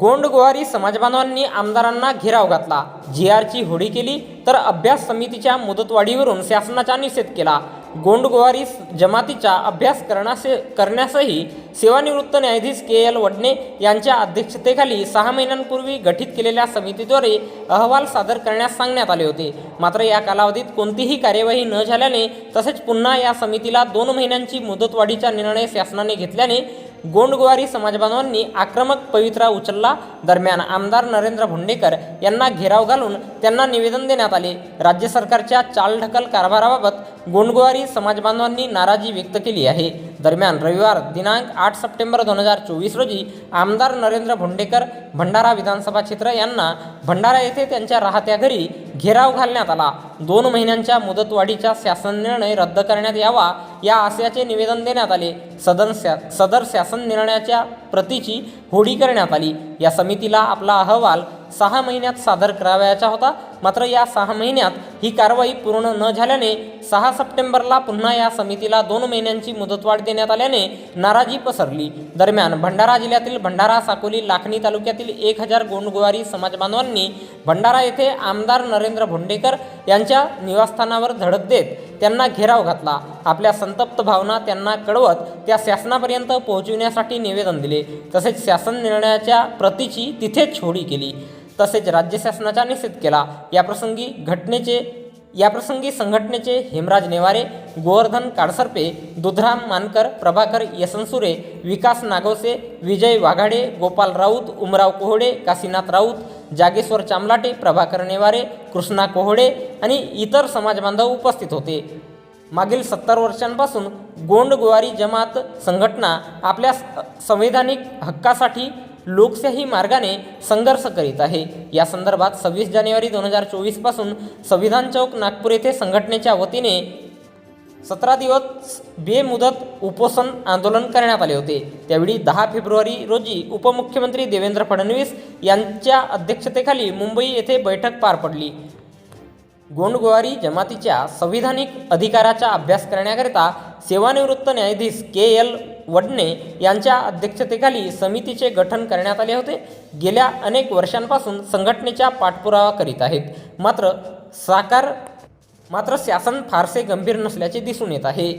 गोंडगोवारी समाजबांधवांनी आमदारांना घेराव घातला. जी आरची होळी केली तर अभ्यास समितीच्या मुदतवाढीवरून शासनाचा निषेध केला. गोंडगोवारी जमातीचा अभ्यास करण्यासे करण्यासही सेवानिवृत्त न्यायाधीश के एल वडणे यांच्या अध्यक्षतेखाली सहा महिन्यांपूर्वी गठीत केलेल्या समितीद्वारे अहवाल सादर करण्यास सांगण्यात आले होते. मात्र या कालावधीत कोणतीही कार्यवाही न झाल्याने तसेच पुन्हा या समितीला दोन महिन्यांची मुदतवाढीचा निर्णय शासनाने घेतल्याने गोंडगुवारी समाजबांधवांनी आक्रमक पवित्रा उचलला. दरम्यान आमदार नरेंद्र भोंडेकर यांना घेराव घालून त्यांना निवेदन देण्यात आले. राज्य सरकारच्या चालढकल कारभाराबाबत गोंडगुवारी समाजबांधवांनी नाराजी व्यक्त केली आहे. दरम्यान रविवार दिनांक आठ सप्टेंबर दोन हजार चोवीस रोजी आमदार नरेंद्र भोंडेकर भंडारा विधानसभा क्षेत्र यांना भंडारा येथे त्यांच्या राहत्या घरी घेराव घालण्यात आला. दोन महिन्यांच्या मुदतवाढीचा शासन निर्णय रद्द करण्यात यावा या आशयाचे निवेदन देण्यात आले. सदन शा सदर शासन निर्णयाच्या प्रतीची होडी करण्यात आली. या समितीला आपला अहवाल सहा महिन्यात सादर करावयाचा होता. मात्र या सहा महिन्यात ही कारवाई पूर्ण न झाल्याने सहा सप्टेंबरला पुन्हा या समितीला दोन महिन्यांची मुदतवाढ देण्यात आल्याने नाराजी पसरली. दरम्यान भंडारा जिल्ह्यातील भंडारा साकोली लाखणी तालुक्यातील एक हजार गोंडगुवारी समाजबांधवांनी भंडारा येथे आमदार नरेंद्र भोंडेकर यांच्या निवासस्थानावर धडक देत त्यांना घेराव घातला. आपल्या संतप्त भावना त्यांना कळवत त्या शासनापर्यंत पोहोचविण्यासाठी निवेदन दिले. तसेच शासन निर्णयाच्या प्रतीची तिथेच छोडी केली. तसेच राज्य शासनाचा निषेध केला. याप्रसंगी घटनेचे याप्रसंगी संघटनेचे हेमराज नेवारे गोवर्धन काडसर्पे दुधराम मानकर प्रभाकर यसनसुरे विकास नागवसे विजय वाघाडे गोपाल राऊत उमराव कोहडे काशीनाथ राऊत जागेश्वर चामलाटे प्रभाकर नेवारे कृष्णा कोहडे आणि इतर समाजबांधव उपस्थित होते. मागील सत्तर वर्षांपासून गोंडगोवारी जमात संघटना आपल्या संवैधानिक हक्कासाठी लोकशाही मार्गाने संघर्ष करीत आहे. या संदर्भात सव्वीस जानेवारी दोन हजार चोवीसपासून संविधान चौक नागपूर येथे संघटनेच्या वतीने सतरा दिवस बेमुदत उपोषण आंदोलन करण्यात आले होते. त्यावेळी दहा फेब्रुवारी रोजी उपमुख्यमंत्री देवेंद्र फडणवीस यांच्या अध्यक्षतेखाली मुंबई येथे बैठक पार पडली. गोंडगोवारी जमातीच्या संविधानिक अधिकाराचा अभ्यास करण्याकरिता सेवानिवृत्त न्यायाधीश के एल वडणे यांच्या अध्यक्षतेखाली समितीचे गठन करण्यात आले होते. गेल्या अनेक वर्षांपासून संघटनेच्या पाठपुरावा करीत आहेत. मात्र साकार मात्र शासन फारसे गंभीर नसल्याचे दिसून येत आहे.